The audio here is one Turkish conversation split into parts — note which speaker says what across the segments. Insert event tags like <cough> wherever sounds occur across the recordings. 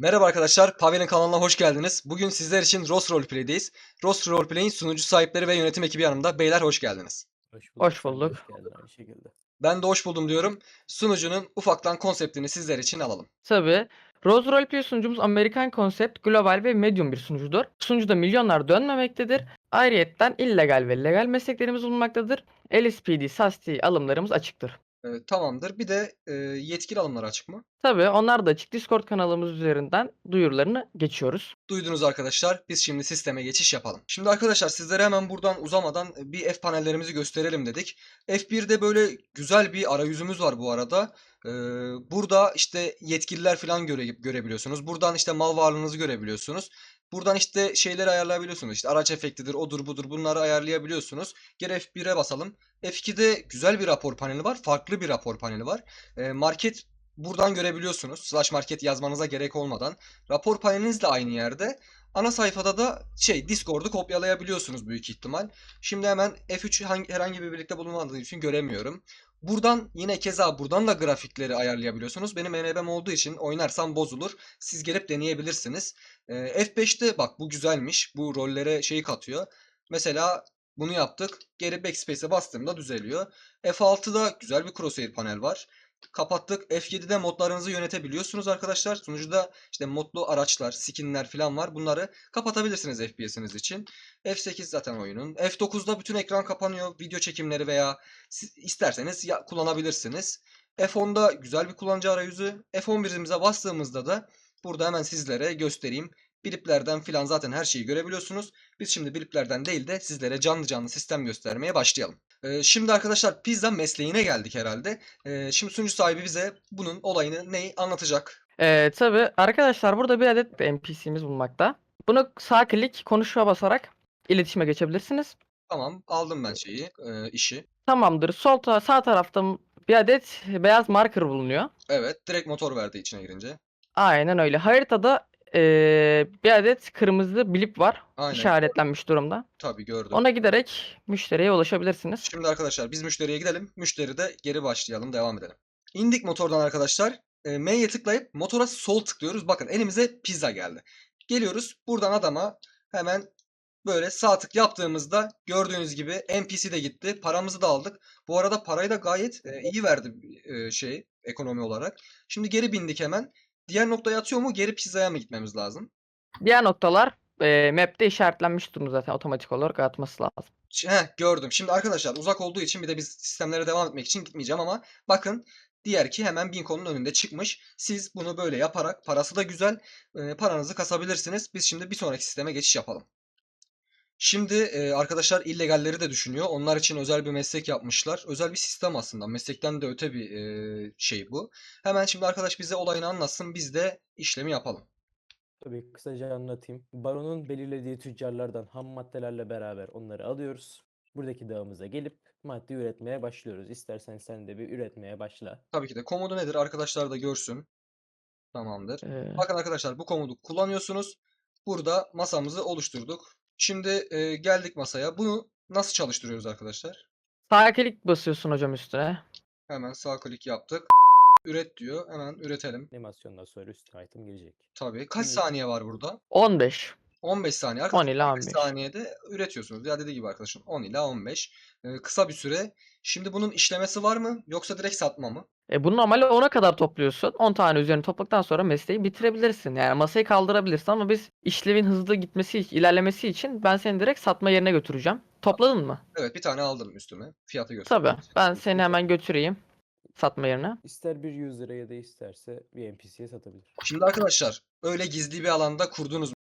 Speaker 1: Merhaba arkadaşlar, Pavel'in kanalına hoş geldiniz. Bugün sizler için Ross Roleplay'deyiz. Ross Roleplay'in sunucu sahipleri ve yönetim ekibi yanımda. Beyler hoş geldiniz.
Speaker 2: Hoş
Speaker 3: Hoş bulduk.
Speaker 2: Hoş geldin aynı şekilde.
Speaker 1: Ben de hoş buldum diyorum. Sunucunun ufaktan konseptini sizler için alalım.
Speaker 3: Tabii. Rose Roleplay sunucumuz Amerikan konsept, global ve medium bir sunucudur. Sunucuda milyonlar dönmemektedir. Ayrıyetten illegal ve legal mesleklerimiz bulunmaktadır. LSPD, SAST alımlarımız açıktır.
Speaker 1: Ee, tamamdır. Bir de e, yetkili alımlar açık mı?
Speaker 3: Tabii onlar da açık. Discord kanalımız üzerinden duyurularını geçiyoruz.
Speaker 1: Duydunuz arkadaşlar. Biz şimdi sisteme geçiş yapalım. Şimdi arkadaşlar sizlere hemen buradan uzamadan bir F panellerimizi gösterelim dedik. F1'de böyle güzel bir arayüzümüz var bu arada. Ee, burada işte yetkililer falan göre, görebiliyorsunuz. Buradan işte mal varlığınızı görebiliyorsunuz. Buradan işte şeyleri ayarlayabiliyorsunuz. İşte araç efektidir, odur budur bunları ayarlayabiliyorsunuz. Geri F1'e basalım. F2'de güzel bir rapor paneli var. Farklı bir rapor paneli var. Ee, market buradan görebiliyorsunuz. Slash market yazmanıza gerek olmadan. Rapor paneliniz de aynı yerde. Ana sayfada da şey Discord'u kopyalayabiliyorsunuz büyük ihtimal. Şimdi hemen F3 hangi, herhangi bir birlikte bulunmadığı için göremiyorum. Buradan yine keza buradan da grafikleri ayarlayabiliyorsunuz. Benim NB'm olduğu için oynarsam bozulur. Siz gelip deneyebilirsiniz. Ee, F5'te bak bu güzelmiş. Bu rollere şeyi katıyor. Mesela bunu yaptık. Geri backspace'e bastığımda düzeliyor. F6'da güzel bir crosshair panel var. Kapattık. F7'de modlarınızı yönetebiliyorsunuz arkadaşlar. Sunucuda işte modlu araçlar, skinler falan var. Bunları kapatabilirsiniz FPS'iniz için. F8 zaten oyunun. F9'da bütün ekran kapanıyor. Video çekimleri veya isterseniz kullanabilirsiniz. F10'da güzel bir kullanıcı arayüzü. F11'imize bastığımızda da burada hemen sizlere göstereyim. Bliplerden filan zaten her şeyi görebiliyorsunuz. Biz şimdi bliplerden değil de sizlere canlı canlı sistem göstermeye başlayalım. Ee, şimdi arkadaşlar pizza mesleğine geldik herhalde. Ee, şimdi sunucu sahibi bize bunun olayını neyi anlatacak.
Speaker 3: Ee, tabii arkadaşlar burada bir adet NPC'miz bulunmakta. Bunu sağ klik konuşma basarak iletişime geçebilirsiniz.
Speaker 1: Tamam aldım ben şeyi e, işi.
Speaker 3: Tamamdır. Sol ta- sağ tarafta bir adet beyaz marker bulunuyor.
Speaker 1: Evet direkt motor verdi içine girince.
Speaker 3: Aynen öyle. Haritada eee, bir adet kırmızı blip var.
Speaker 1: Aynen
Speaker 3: işaretlenmiş durumda.
Speaker 1: tabii gördüm.
Speaker 3: Ona giderek müşteriye ulaşabilirsiniz.
Speaker 1: Şimdi arkadaşlar biz müşteriye gidelim. Müşteri de geri başlayalım devam edelim. İndik motordan arkadaşlar. E, M'ye tıklayıp motora sol tıklıyoruz. Bakın elimize pizza geldi. Geliyoruz buradan adama hemen böyle sağ tık yaptığımızda gördüğünüz gibi NPC de gitti. Paramızı da aldık. Bu arada parayı da gayet e, iyi verdi e, şey ekonomi olarak. Şimdi geri bindik hemen. Diğer noktaya atıyor mu? Geri pizzaya mı gitmemiz lazım?
Speaker 3: Diğer noktalar eee, map'te işaretlenmiş durumda zaten otomatik olarak atması lazım.
Speaker 1: Heh, gördüm. Şimdi arkadaşlar uzak olduğu için bir de biz sistemlere devam etmek için gitmeyeceğim ama bakın diğer ki hemen Binko'nun önünde çıkmış. Siz bunu böyle yaparak parası da güzel e, paranızı kasabilirsiniz. Biz şimdi bir sonraki sisteme geçiş yapalım. Şimdi e, arkadaşlar illegalleri de düşünüyor. Onlar için özel bir meslek yapmışlar. Özel bir sistem aslında. Meslekten de öte bir e, şey bu. Hemen şimdi arkadaş bize olayını anlatsın. Biz de işlemi yapalım.
Speaker 2: Tabii kısaca anlatayım. Baronun belirlediği tüccarlardan ham maddelerle beraber onları alıyoruz. Buradaki dağımıza gelip madde üretmeye başlıyoruz. İstersen sen de bir üretmeye başla.
Speaker 1: Tabii ki de komodu nedir arkadaşlar da görsün. Tamamdır.
Speaker 3: Eee,
Speaker 1: Bakın arkadaşlar bu komodu kullanıyorsunuz. Burada masamızı oluşturduk. Şimdi e, geldik masaya. Bunu nasıl çalıştırıyoruz arkadaşlar?
Speaker 3: sağ klik basıyorsun hocam üstüne.
Speaker 1: Hemen sağ klik yaptık. Üret diyor. Hemen üretelim.
Speaker 2: Animasyondan sonra üstüne item gelecek.
Speaker 1: Tabii. Kaç saniye var burada?
Speaker 3: 15.
Speaker 1: 15 saniye.
Speaker 3: 10
Speaker 1: Arkadaşlar
Speaker 3: ila
Speaker 1: 15
Speaker 3: 15.
Speaker 1: saniyede üretiyorsunuz. Ya dediği gibi arkadaşım 10 ila 15. E, kısa bir süre. Şimdi bunun işlemesi var mı? Yoksa direkt satma mı?
Speaker 3: E, bunu normalde 10'a kadar topluyorsun. 10 tane üzerine topladıktan sonra mesleği bitirebilirsin. Yani masayı kaldırabilirsin ama biz işlevin hızlı gitmesi, ilerlemesi için ben seni direkt satma yerine götüreceğim. Topladın mı?
Speaker 1: Evet bir tane aldım üstüme. Fiyatı göster.
Speaker 3: Tabii. Ben seni hemen götüreyim satma yerine.
Speaker 2: İster bir user'a ya da isterse bir NPC'ye satabilir.
Speaker 1: Şimdi arkadaşlar öyle gizli bir alanda kurduğunuz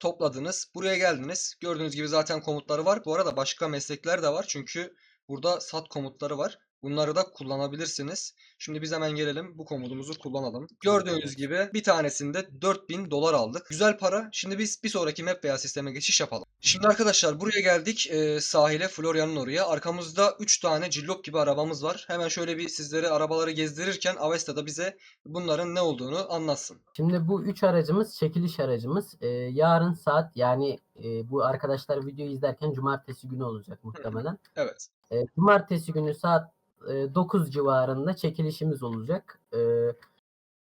Speaker 1: topladınız. Buraya geldiniz. Gördüğünüz gibi zaten komutları var. Bu arada başka meslekler de var. Çünkü burada sat komutları var. Bunları da kullanabilirsiniz. Şimdi biz hemen gelelim bu komutumuzu kullanalım. Gördüğünüz gibi bir tanesinde 4000 dolar aldık. Güzel para. Şimdi biz bir sonraki map veya sisteme geçiş yapalım. Şimdi arkadaşlar buraya geldik e, sahile Florya'nın oraya. Arkamızda 3 tane cillop gibi arabamız var. Hemen şöyle bir sizlere arabaları gezdirirken Avesta da bize bunların ne olduğunu anlatsın.
Speaker 4: Şimdi bu üç aracımız çekiliş aracımız. Ee, yarın saat yani e, bu arkadaşlar videoyu izlerken cumartesi günü olacak muhtemelen.
Speaker 1: Evet.
Speaker 4: Ee, cumartesi günü saat e, 9 civarında çekilişimiz olacak. Ee,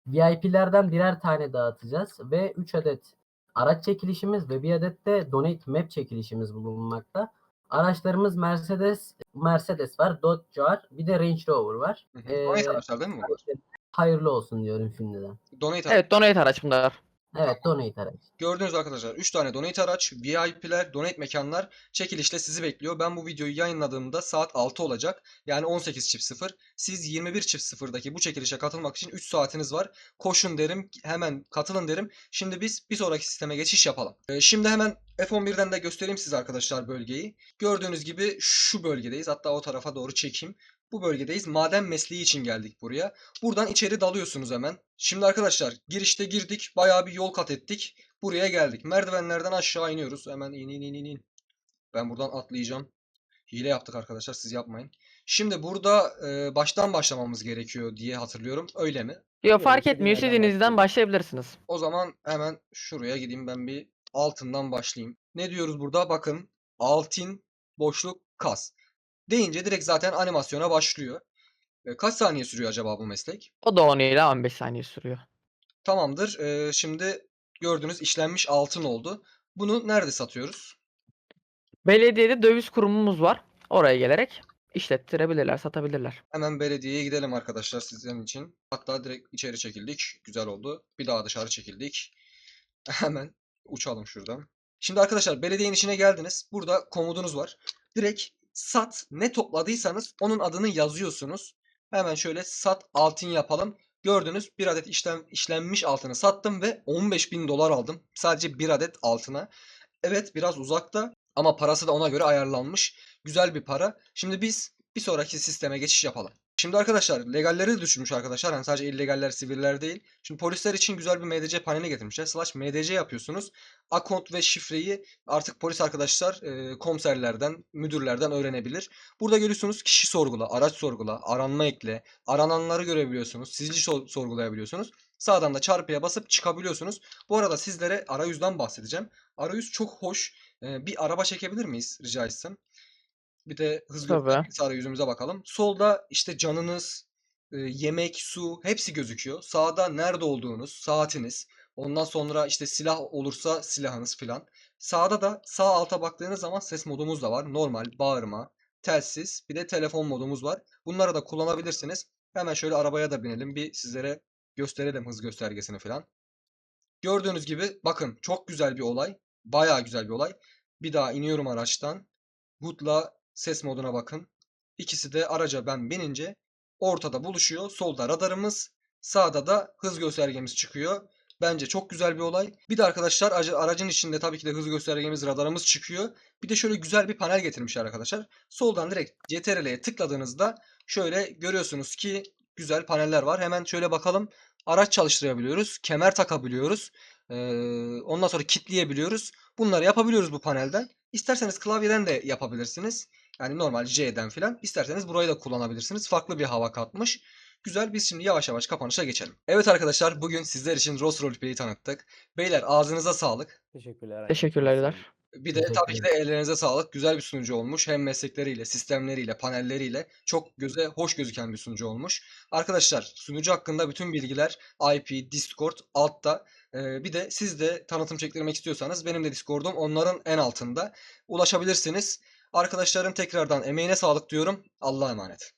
Speaker 4: VIP'lerden birer tane dağıtacağız ve 3 adet araç çekilişimiz ve bir adet de Donate Map çekilişimiz bulunmakta. Araçlarımız Mercedes, Mercedes var, Dodge var, bir de Range Rover var.
Speaker 1: Hı hı.
Speaker 4: Ee,
Speaker 1: Donate araçlar değil mi bunlar?
Speaker 4: hayırlı olsun diyorum şimdiden.
Speaker 1: Donate
Speaker 3: Evet donate araç bunlar.
Speaker 4: Evet, Donate araç.
Speaker 1: Gördüğünüz arkadaşlar 3 tane donate araç, VIP'ler, donate mekanlar çekilişle sizi bekliyor. Ben bu videoyu yayınladığımda saat 6 olacak. Yani 18.00. Siz 21.00'daki bu çekilişe katılmak için 3 saatiniz var. Koşun derim, hemen katılın derim. Şimdi biz bir sonraki sisteme geçiş yapalım. Ee, şimdi hemen F11'den de göstereyim size arkadaşlar bölgeyi. Gördüğünüz gibi şu bölgedeyiz. Hatta o tarafa doğru çekeyim. Bu bölgedeyiz. Maden mesleği için geldik buraya. Buradan içeri dalıyorsunuz hemen. Şimdi arkadaşlar girişte girdik. Bayağı bir yol kat ettik. Buraya geldik. Merdivenlerden aşağı iniyoruz. Hemen in in in in in. Ben buradan atlayacağım. Hile yaptık arkadaşlar siz yapmayın. Şimdi burada e, baştan başlamamız gerekiyor diye hatırlıyorum. Öyle mi?
Speaker 3: Yok fark
Speaker 2: istediğin
Speaker 3: etmiyor. İstediğinizden başlayabilirsiniz.
Speaker 1: O zaman hemen şuraya gideyim ben bir altından başlayayım. Ne diyoruz burada? Bakın altın boşluk kas. Deyince direkt zaten animasyona başlıyor. E, kaç saniye sürüyor acaba bu meslek?
Speaker 3: O da 10 ile 15 saniye sürüyor.
Speaker 1: Tamamdır. E, şimdi gördüğünüz işlenmiş altın oldu. Bunu nerede satıyoruz?
Speaker 3: Belediyede döviz kurumumuz var. Oraya gelerek işlettirebilirler, satabilirler.
Speaker 1: Hemen belediyeye gidelim arkadaşlar sizin için. Hatta direkt içeri çekildik. Güzel oldu. Bir daha dışarı çekildik. <laughs> Hemen uçalım şuradan. Şimdi arkadaşlar belediyenin içine geldiniz. Burada komudunuz var. Direkt sat ne topladıysanız onun adını yazıyorsunuz. Hemen şöyle sat altın yapalım. Gördünüz bir adet işlem, işlenmiş altını sattım ve 15.000 dolar aldım. Sadece bir adet altına. Evet biraz uzakta ama parası da ona göre ayarlanmış. Güzel bir para. Şimdi biz bir sonraki sisteme geçiş yapalım. Şimdi arkadaşlar legalleri de düşünmüş arkadaşlar. Hani sadece illegaller, siviller değil. Şimdi polisler için güzel bir MDC paneli getirmişler. Slash MDC yapıyorsunuz. Akont ve şifreyi artık polis arkadaşlar e, komiserlerden, müdürlerden öğrenebilir. Burada görüyorsunuz kişi sorgula, araç sorgula, aranma ekle, arananları görebiliyorsunuz. Sor- sorgulayabiliyorsunuz. Sağdan da çarpıya basıp çıkabiliyorsunuz. Bu arada sizlere arayüzden bahsedeceğim. Arayüz çok hoş. E, bir araba çekebilir miyiz rica etsem? Bir de hızlı
Speaker 3: Tabii.
Speaker 1: göstergesi arayüzümüze bakalım. Solda işte canınız, yemek, su hepsi gözüküyor. Sağda nerede olduğunuz, saatiniz. Ondan sonra işte silah olursa silahınız filan. Sağda da sağ alta baktığınız zaman ses modumuz da var. Normal, bağırma, telsiz, bir de telefon modumuz var. Bunları da kullanabilirsiniz. Hemen şöyle arabaya da binelim. Bir sizlere gösterelim hız göstergesini filan. Gördüğünüz gibi bakın çok güzel bir olay. Bayağı güzel bir olay. Bir daha iniyorum araçtan. Hood'la ses moduna bakın. İkisi de araca ben binince ortada buluşuyor. Solda radarımız, sağda da hız göstergemiz çıkıyor. Bence çok güzel bir olay. Bir de arkadaşlar aracı- aracın içinde tabii ki de hız göstergemiz, radarımız çıkıyor. Bir de şöyle güzel bir panel getirmişler arkadaşlar. Soldan direkt CTRL'ye tıkladığınızda şöyle görüyorsunuz ki güzel paneller var. Hemen şöyle bakalım. Araç çalıştırabiliyoruz, kemer takabiliyoruz. Ondan sonra kitleyebiliyoruz. Bunları yapabiliyoruz bu panelden. İsterseniz klavyeden de yapabilirsiniz. Yani normal J'den filan. İsterseniz burayı da kullanabilirsiniz. Farklı bir hava katmış. Güzel biz şimdi yavaş yavaş kapanışa geçelim. Evet arkadaşlar bugün sizler için Rose Roleplay'i tanıttık. Beyler ağzınıza sağlık.
Speaker 2: Teşekkürler.
Speaker 3: Teşekkürler.
Speaker 1: Bir de tabii ki de ellerinize sağlık. Güzel bir sunucu olmuş. Hem meslekleriyle, sistemleriyle, panelleriyle çok göze hoş gözüken bir sunucu olmuş. Arkadaşlar sunucu hakkında bütün bilgiler IP, Discord altta. Ee, bir de siz de tanıtım çektirmek istiyorsanız benim de Discord'um onların en altında. Ulaşabilirsiniz. Arkadaşların tekrardan emeğine sağlık diyorum. Allah'a emanet.